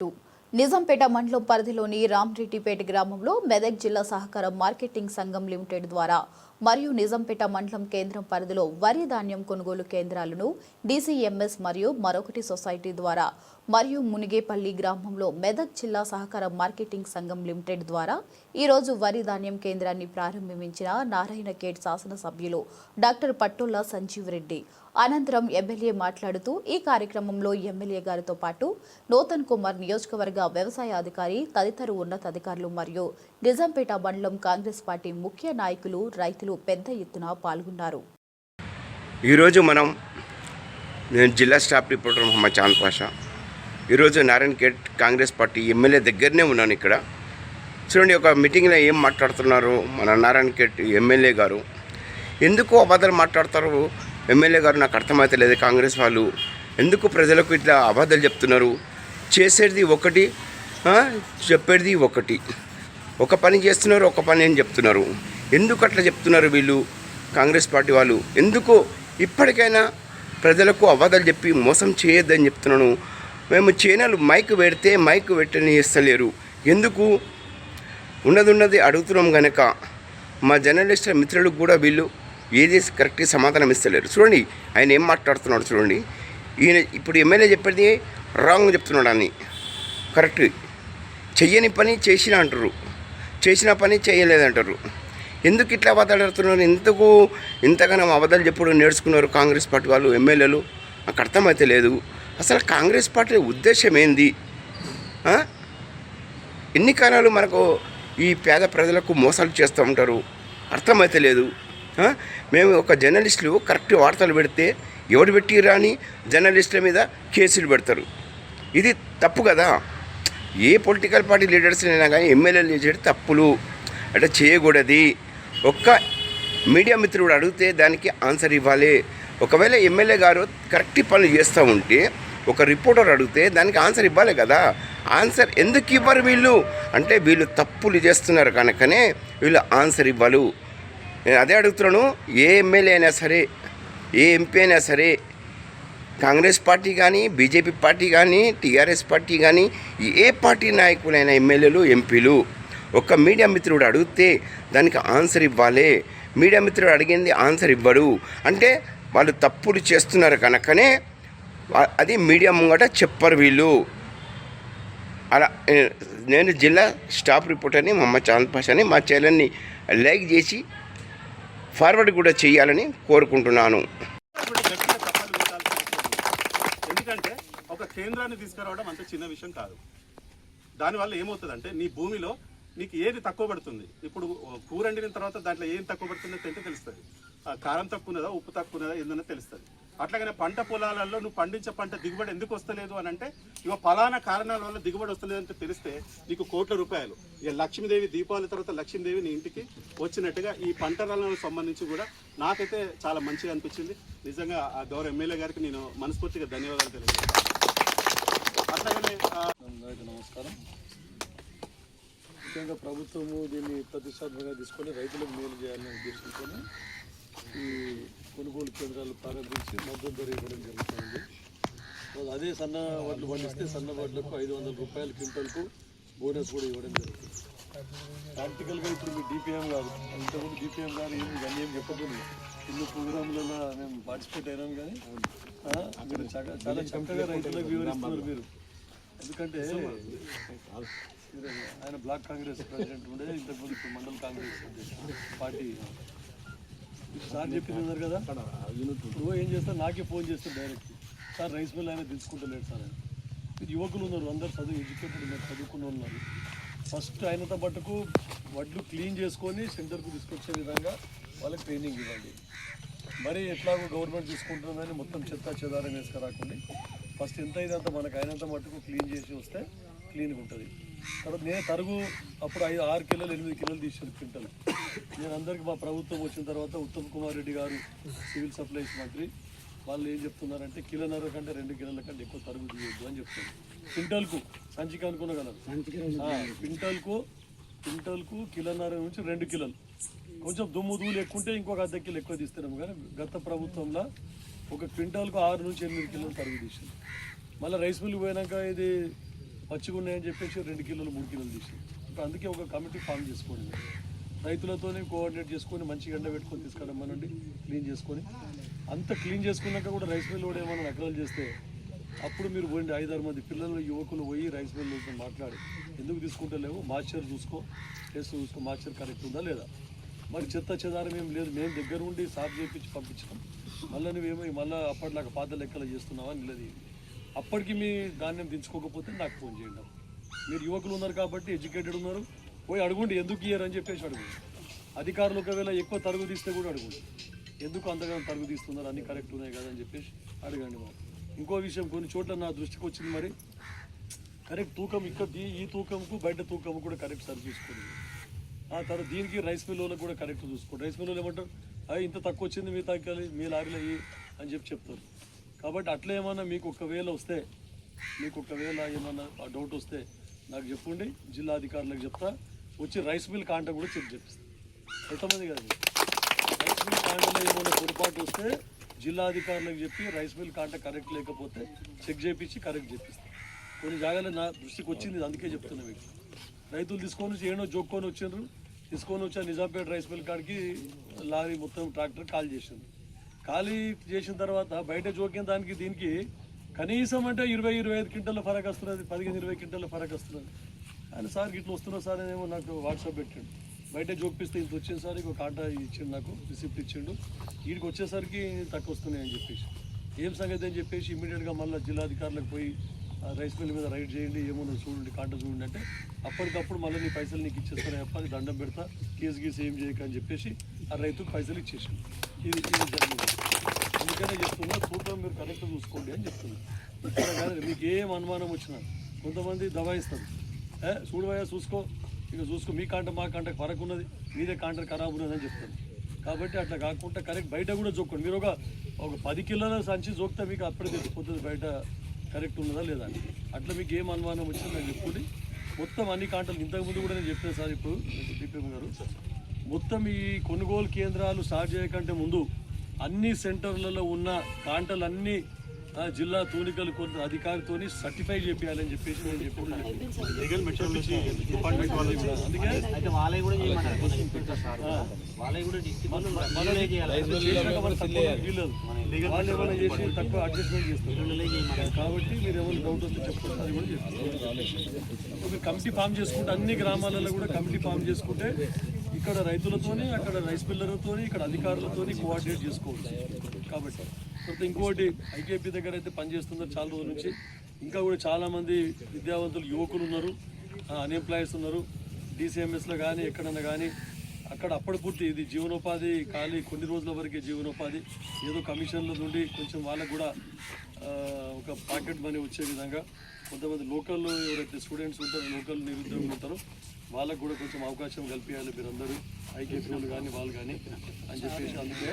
Two. Nizampet మండలం పరిధిలోని రామ్రెడ్డిపేట గ్రామంలో మెదక్ జిల్లా సహకార మార్కెటింగ్ సంఘం లిమిటెడ్ ద్వారా మరియు నిజాంపేట మండలం కేంద్రం పరిధిలో వరి ధాన్యం కొనుగోలు కేంద్రాలను డీసీఎంఎస్ మరియు మరొకటి సొసైటీ ద్వారా మరియు మునిగేపల్లి గ్రామంలో మెదక్ జిల్లా సహకార మార్కెటింగ్ సంఘం లిమిటెడ్ ద్వారా ఈరోజు వరి ధాన్యం కేంద్రాన్ని ప్రారంభించిన నారాయణ కేట్ శాసనసభ్యులు డాక్టర్ పట్టుల్లా సంజీవ్ రెడ్డి. అనంతరం ఎమ్మెల్యే మాట్లాడుతూ ఈ కార్యక్రమంలో ఎమ్మెల్యే గారితో పాటు నూతన్ కుమార్ నియోజకవర్గ వ్యవసాయ అధికారి తదితర ఉన్నతాధికారులు మరియు నిజాంపేట మండలం కాంగ్రెస్ పార్టీ ముఖ్య నాయకులు రైతులు పెద్ద ఎత్తున పాల్గొన్నారు. ఈరోజు మనం నేను జిల్లా స్టాఫ్ రిపోర్టర్ మొహమ్మద్ చాంద్ పాషా. ఈరోజు Narayankhed Congress party MLA దగ్గరనే ఉన్నాను ఇక్కడ. చూడండి ఒక మీటింగ్లో ఏం మాట్లాడుతున్నారు మన నారాయణ ఖేడ్ ఎమ్మెల్యే గారు. ఎందుకు అబద్ధాలు మాట్లాడతారు? ఎమ్మెల్యే గారు నాకు అర్థమవుతలేదు కాంగ్రెస్ వాళ్ళు. ఎందుకు ప్రజలకు ఇట్లా అబద్ధాలు చెప్తున్నారు? చేసేది ఒకటి చెప్పేది ఒకటి. ఒక పని చేస్తున్నారు ఒక పని అని చెప్తున్నారు? ఎందుకు అట్లా చెప్తున్నారు వీళ్ళు? కాంగ్రెస్ పార్టీ వాళ్ళు ఎందుకు ఇప్పటికైనా ప్రజలకు అబద్ధాలు చెప్పి మోసం చేయొద్దని చెప్తున్నాను. మేము చేనలు మైక్ పెడితే మైక్ పెట్టని ఇస్తలేరు ఎందుకు? ఉన్నది ఉన్నది అడుగుతున్నాం కనుక మా జర్నలిస్టుల మిత్రులకు కూడా వీళ్ళు ఏది కరెక్ట్గా సమాధానం ఇస్తలేరు. చూడండి ఆయన ఏం మాట్లాడుతున్నాడు చూడండి. ఈయన ఇప్పుడు ఎమ్మెల్యే చెప్పేది రాంగ్ చెప్తున్నాడు అని. కరెక్ట్. చెయ్యని పని చేసిన అంటారు. చేసిన పని చేయలేదంటారు. ఎందుకు ఇట్లా అబద్ధాలు ఎందుకు ఇంతగానో అబద్ధాలు చెప్పుడు నేర్చుకున్నారు కాంగ్రెస్ పార్టీ వాళ్ళు ఎమ్మెల్యేలు? నాకు అర్థమైతే లేదు. అసలు కాంగ్రెస్ పార్టీ ఉద్దేశం ఏంది? ఎన్ని కాలాలు మనకు ఈ పేద ప్రజలకు మోసాలు చేస్తూ ఉంటారు? అర్థమైతే లేదు. మేము ఒక జర్నలిస్టులు కరెక్ట్ వార్తలు పెడితే ఎవడు పెట్టిరా అని జర్నలిస్టుల మీద కేసులు పెడతారు. ఇది తప్పు కదా? ఏ పొలిటికల్ పార్టీ లీడర్స్ అయినా కానీ ఎమ్మెల్యేలు చేసేది తప్పులు. అంటే చేయకూడదు. ఒక్క మీడియా మిత్రుడు అడిగితే దానికి ఆన్సర్ ఇవ్వాలి. ఒకవేళ ఎమ్మెల్యే గారు కరెక్ట్ పనులు చేస్తూ ఉంటే ఒక రిపోర్టర్ అడిగితే దానికి ఆన్సర్ ఇవ్వాలి కదా. ఆన్సర్ ఎందుకు ఇవ్వరు వీళ్ళు? అంటే వీళ్ళు తప్పులు చేస్తున్నారు కనుకనే వీళ్ళు ఆన్సర్ ఇవ్వరు. నేను అదే అడుగుతున్నాను ఏ ఎమ్మెల్యే అయినా సరే ఏ ఎంపీ అయినా సరే కాంగ్రెస్ పార్టీ కానీ బీజేపీ పార్టీ కానీ టీఆర్ఎస్ పార్టీ కానీ ఏ పార్టీ నాయకులైన ఎమ్మెల్యేలు ఎంపీలు ఒక మీడియా మిత్రుడు అడిగితే దానికి ఆన్సర్ ఇవ్వాలి. మీడియా మిత్రుడు అడిగింది ఆన్సర్ ఇవ్వడు. అంటే వాళ్ళు తప్పులు చేస్తున్నారు కనుకనే అది మీడియా ముంగట చెప్పరు వీళ్ళు. అలా నేను జిల్లా స్టాఫ్ రిపోర్టర్ని మా చాంద్ పాషాని మా ఛానల్ని లైక్ చేసి ఫార్వర్డ్ కూడా చేయాలని కోరుకుంటున్నాను. ఎందుకంటే ఒక కేంద్రాన్ని తీసుకురావడం అంత చిన్న విషయం కాదు. దానివల్ల ఏమవుతుందంటే నీ భూమిలో నీకు ఏది తక్కువ పడుతుంది? ఇప్పుడు కూర వండిన తర్వాత దాంట్లో ఏం తక్కువ పడుతుందో తింటే తెలుస్తుంది. కారం తక్కువ ఉన్నదా ఉప్పు తక్కువ ఉన్నదా ఏందన్నా తెలుస్తుంది. అట్లాగనే పంట పొలాలలో నువ్వు పండించే పంట దిగుబడి ఎందుకు వస్తలేదు అని అంటే ఇక పలానా కారణాల వల్ల దిగుబడి వస్తలేదు అంటే తెలిస్తే నీకు కోట్ల రూపాయలు. ఇక లక్ష్మీదేవి దీపావళి తర్వాత లక్ష్మీదేవి నీ ఇంటికి వచ్చినట్టుగా ఈ పంటలకు సంబంధించి కూడా నాకైతే చాలా మంచిగా అనిపించింది. నిజంగా ఆ గౌరవ ఎమ్మెల్యే గారికి నేను మనస్ఫూర్తిగా ధన్యవాదాలు తెలియజేస్తాను. అట్లాగనే నమస్కారం. ముఖ్యంగా ప్రభుత్వము దీన్ని ప్రతిష్టాత్మకంగా తీసుకొని రైతులకు మేలు చేయాలనే ఉద్దేశంతో ఈ కొనుగోలు కేంద్రాలు ప్రారంభించి మద్దతు ధర ఇవ్వడం జరుగుతుంది. అదే సన్న వడ్లు పండిస్తే సన్న వడ్లకు ఐదు వందల రూపాయల క్వింటల్కు బోనస్ కూడా ఇవ్వడం జరుగుతుంది. ప్రాక్టికల్గా ఇప్పుడు మీ డిపిఎం గారు ఇంతకుముందు డిపిఎం గారు ఏమి ఇవన్నీ ఏం చెప్పకుండా ఇన్ని ప్రోగ్రాంలలో మేము పార్టిసిపేట్ అయినాం కానీ ఆ, మీరు చాలా చక్కగా రైతులకు వివరిస్తున్నారు మీరు. ఎందుకంటే ఆయన బ్లాక్ కాంగ్రెస్ ప్రెసిడెంట్ ఉండే ఇంతకుముందు ఇప్పుడు మండల కాంగ్రెస్ పార్టీ సార్ చెప్పింది ఉన్నారు కదా? నువ్వు ఏం చేస్తావు? నాకే ఫోన్ చేస్తాను డైరెక్ట్ సార్ రైస్ మిల్ ఆయన తెలుసుకుంటలేడు సార్ ఆయన. యువకులు ఉన్నారు అందరు చదువు ఎడ్యుకేటెడ్ ఉన్నారు చదువుకున్న ఉన్నారు. ఫస్ట్ ఆయనతో పట్టుకు వడ్లు క్లీన్ చేసుకొని సెంటర్కు తీసుకొచ్చే విధంగా వాళ్ళకి ట్రైనింగ్ ఇవ్వండి. మరి ఎట్లాగో గవర్నమెంట్ తీసుకుంటుందని మొత్తం చెత్త చెదారం వేసుకురాకండి. ఫస్ట్ ఎంత ఇదంతా మనకు అయినంత మట్టుకు క్లీన్ చేసి వస్తే క్లీన్గా ఉంటుంది. తర్వాత నేను తరుగు అప్పుడు ఐదు ఆరు కిలోలు ఎనిమిది కిలోలు తీసాను క్వింటల్. నేను అందరికీ మా ప్రభుత్వం వచ్చిన తర్వాత ఉత్తమ్ కుమార్ రెడ్డి గారు సివిల్ సప్లైస్ మంత్రి వాళ్ళు ఏం చెప్తున్నారంటే కిలోన్నర కంటే రెండు కిలోల కంటే ఎక్కువ తరుగు తీయొద్దు అని చెప్తున్నారు. క్వింటల్కు సంచికి అనుకున్న కదా క్వింటల్కు క్వింటల్కు కిలోన్నర నుంచి రెండు కిలోలు. కొంచెం దుమ్ము ధూళి ఎక్కువ ఉంటే ఇంకొక అర్ధ కిలో ఎక్కువ తీస్తున్నాం కానీ గత ప్రభుత్వంలో ఒక క్వింటాల్కు ఆరు నుంచి ఎనిమిది కిలోలు తరుగు తీసింది మళ్ళీ రైస్ మిల్ పోయినాక ఇది పచ్చిగున్నాయని చెప్పేసి రెండు కిలోలు మూడు కిలోలు తీసి. ఇప్పుడు అందుకే ఒక కమిటీ ఫామ్ చేసుకోండి రైతులతోనే కోఆర్డినేట్ చేసుకొని మంచిగా ఎండ పెట్టుకొని తీసుకురమ్మనండి క్లీన్ చేసుకొని. అంత క్లీన్ చేసుకున్నాక కూడా రైస్ మిల్ కూడా ఏమైనా నకరాలు చేస్తే అప్పుడు మీరు పోయింది ఐదారు మంది పిల్లలు యువకులు పోయి రైస్ మిల్లుతో మాట్లాడి ఎందుకు తీసుకుంటలేవు? మాస్టర్ చూసుకో టేస్ట్ చూసుకో మాస్టర్ కరెక్ట్ ఉందా లేదా? మరి చెత్త చెదారం ఏం లేదు మేము దగ్గర ఉండి సాఫ్ చేయించి పంపించినాం. మళ్ళీ నువ్వేమో మళ్ళీ అప్పటిలాగా పాత లెక్కలు చేస్తున్నావా అని లేదు అప్పటికి మీ ధాన్యం దించుకోకపోతే నాకు ఫోన్ చేయండి. మీరు యువకులు ఉన్నారు కాబట్టి ఎడ్యుకేటెడ్ ఉన్నారు. పోయి అడుగుండి ఎందుకు ఇయ్యరు అని చెప్పేసి అడుగుండి అధికారులు ఒకవేళ ఎక్కువ తరుగు తీస్తే కూడా అడుగుండి ఎందుకు అంతగానో తరుగు తీస్తున్నారు? అన్ని కరెక్ట్ ఉన్నాయి కదా అని చెప్పేసి అడగండి మా ఇంకో విషయం కొన్ని చోట్ల నా దృష్టికి వచ్చింది మరి. కరెక్ట్ తూకం ఇక్కడ ఈ తూకంకు బయట తూకం కూడా కరెక్ట్ సరి చూసుకోండి. ఆ తర్వాత దీనికి రైస్ మిల్లులకు కూడా కరెక్ట్ చూసుకోండి. రైస్ మిల్లులు ఏమంటారు? అవి ఇంత తక్కువ వచ్చింది మీ తగ్గాలి మీ లారీలో అని చెప్పి చెప్తారు. కాబట్టి అట్లా ఏమన్నా మీకు ఒకవేళ వస్తే మీకు ఒకవేళ ఏమన్నా ఆ డౌట్ వస్తే నాకు చెప్పండి జిల్లా అధికారులకు చెప్తా. వచ్చి రైస్ మిల్ కాంట కూడా చెక్ చేపిస్తాను ఎంతమంది కదా? రైస్ మిల్ కాంటలో ఏమైనా పొరపాటు వస్తే జిల్లా అధికారులకు చెప్పి రైస్ మిల్ కాంట కరెక్ట్ లేకపోతే చెక్ చేపించి కరెక్ట్ చేపిస్తాను కొన్ని జాగాలో నా దృష్టికి వచ్చింది అందుకే చెప్తున్నా మీకు. రైతులు తీసుకొని వచ్చి ఏడో జోక్కొని వచ్చిండ్రు? తీసుకొని వచ్చి నిజాంపేట రైస్ మిల్ కాడికి లారీ మొత్తం ట్రాక్టర్ కాల్ చేసింది ఖాళీ చేసిన తర్వాత బయట జోక్యం దానికి దీనికి కనీసం అంటే ఇరవై ఇరవై ఐదు క్వింటల్ ఫరక్ వస్తున్నది పదిహేను ఇరవై క్వింటల్ ఫరక్ వస్తున్నది. అని సార్ ఇట్లా వస్తున్నా సార్ అనేమో నాకు వాట్సాప్ పెట్టిండు. బయట జోపిస్తే ఇంత వచ్చింది సార్ ఇంకో కాంటా ఇచ్చిండు నాకు రిసిప్ట్ ఇచ్చిండు. వీడికి వచ్చేసరికి తక్కువ వస్తున్నాయి అని చెప్పేసి. ఏం సంగతి అని చెప్పేసి ఇమీడియట్గా మళ్ళీ జిల్లాధికారులకు పోయి రైస్ మిల్ మీద రైడ్ చేయండి ఏమన్నా చూడండి కాంట చూడండి అంటే అప్పటికప్పుడు మళ్ళీ నీ పైసలు నీకు ఇచ్చేస్తారా అప్ప దండం పెడతా కేసు గీసు ఏం చేయక అని చెప్పేసి ఆ రైతుకు పైసలు ఇచ్చేసి. ఇది ఇది జరిగింది. అందుకనే చెప్తున్నా తూకం మీరు కరెక్ట్ చూసుకోండి అని చెప్తున్నా. ఇక్కడ కాదు మీకు ఏం అనుమానం వచ్చినా కొంతమంది దబాయిస్తారు. ఏ చూడవయ్యా చూసుకో. ఇక చూసుకో మీ కాంట మా కాంట ఫరక్ ఉన్నది మీదే కాంట ఖరాబ్ ఉన్నది అని చెప్తాను కాబట్టి అట్లా కాకుండా కరెక్ట్ బయట కూడా జోక్కోండి. మీరు ఒక ఒక పది కిలోల సంచి జోక్తే మీకు అప్పుడే తెలిసిపోతుంది బయట కరెక్ట్ ఉన్నదా లేదా అని. అట్లా మీకు ఏం అనుమానం వచ్చిందో నేను చెప్పుకోండి మొత్తం అన్ని కాంటలు ఇంతకుముందు కూడా నేను చెప్పాను సార్ ఇప్పుడు డిపిఎం గారు. మొత్తం ఈ కొనుగోలు కేంద్రాలు స్టార్ట్ చేయకంటే ముందు అన్ని సెంటర్లలో ఉన్న కాంటలన్నీ జిల్లా తూనికలు కొంత అధికారితోని సర్టిఫై చేపించాలని చెప్పేసి నేను చెప్పాను లీగల్ మెటీరియల్ డిపార్ట్మెంట్ వాళ్ళు ఏమైనా చేసి తక్కువ అడ్జస్ట్మెంట్ చేస్తారు. కాబట్టి మీరు ఏమైనా డౌట్ వస్తే అది కూడా చేస్తారు. మీరు కమిటీ ఫామ్ చేసుకుంటే అన్ని గ్రామాలలో కూడా కమిటీ ఫామ్ చేసుకుంటే ఇక్కడ రైతులతోని అక్కడ రైస్ మిల్లర్లతోని ఇక్కడ అధికారులతోని కోఆర్డినేట్ చేసుకోవచ్చు. కాబట్టి తర్వాత ఇంకోటి ఐకేపీ దగ్గర అయితే పనిచేస్తున్నారు చాలా రోజుల నుంచి ఇంకా కూడా చాలామంది విద్యావంతులు యువకులు ఉన్నారు అన్ఎంప్లాయీస్ ఉన్నారు. డీసీఎంఎస్లో కానీ ఎక్కడన్నా కానీ అక్కడ అప్పటి పూర్తి ఇది జీవనోపాధి ఖాళీ కొన్ని రోజుల వరకే జీవనోపాధి. ఏదో కమిషన్ల నుండి కొంచెం వాళ్ళకు కూడా ఒక పాకెట్ మనీ వచ్చే విధంగా కొంతమంది లోకల్ ఎవరైతే స్టూడెంట్స్ ఉంటారో లోకల్ నిరుద్యోగులు ఉంటారో వాళ్ళకు కూడా కొంచెం అవకాశం కల్పించాలి మీరందరూ. ఐకేపీలు కానీ వాళ్ళు కానీ అని చెప్పేసి అందుకే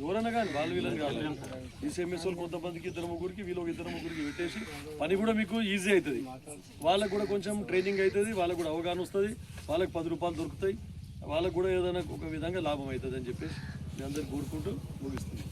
ఎవరైనా కానీ వాళ్ళు వీళ్ళని కాదు. ఈసీఎంఎస్ వాళ్ళు కొంతమందికి ఇద్దరు ముగ్గురికి వీళ్ళు ఇద్దరు ముగ్గురికి పెట్టేసి పని కూడా మీకు ఈజీ అవుతుంది వాళ్ళకు కూడా కొంచెం ట్రైనింగ్ అవుతుంది వాళ్ళకు కూడా అవగాహన వస్తుంది వాళ్ళకి పది రూపాయలు దొరుకుతాయి వాళ్ళకు కూడా ఏదైనా ఒక విధంగా లాభం అవుతుంది అని చెప్పేసి మీ అందరికి కోరుకుంటూ ముగిస్తుంది